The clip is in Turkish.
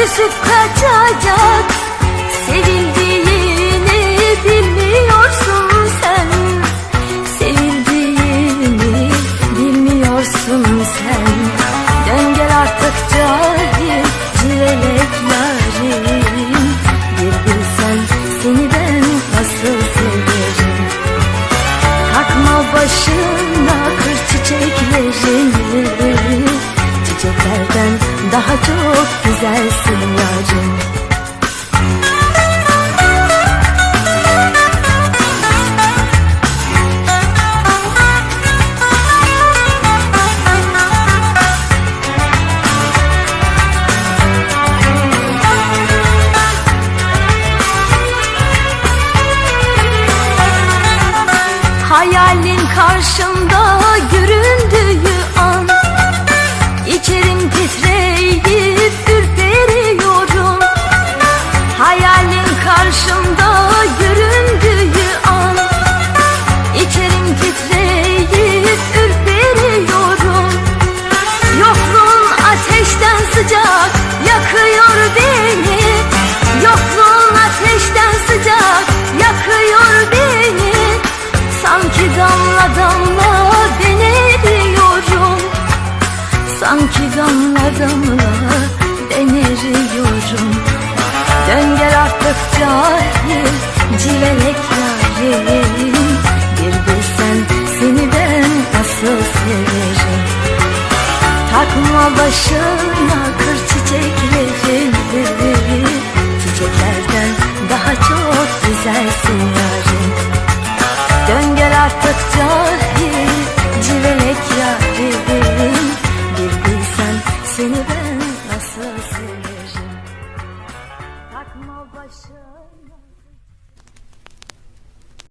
Küsüp kaçacak Sevildiğini bilmiyorsun sen. Sevildiğini bilmiyorsun sen. Dön gel artık cahil Cilelek yarim Bir bilsen seni ben nasıl severim. Takma başını. Sen daha çok güzelsin yacım. Hayalin karşımda Karşımda göründüğü an. İçerim titreyip ürperiyorum. Yokluğun ateşten sıcak yakıyor beni. Yokluğun ateşten sıcak yakıyor beni. Sanki damla damla beni Sanki damla damla cahil civelek yarim. Bir bilsen seni ben nasıl severim Takma başına kır çiçeklerini Çiçeklerden daha çok güzelsin seni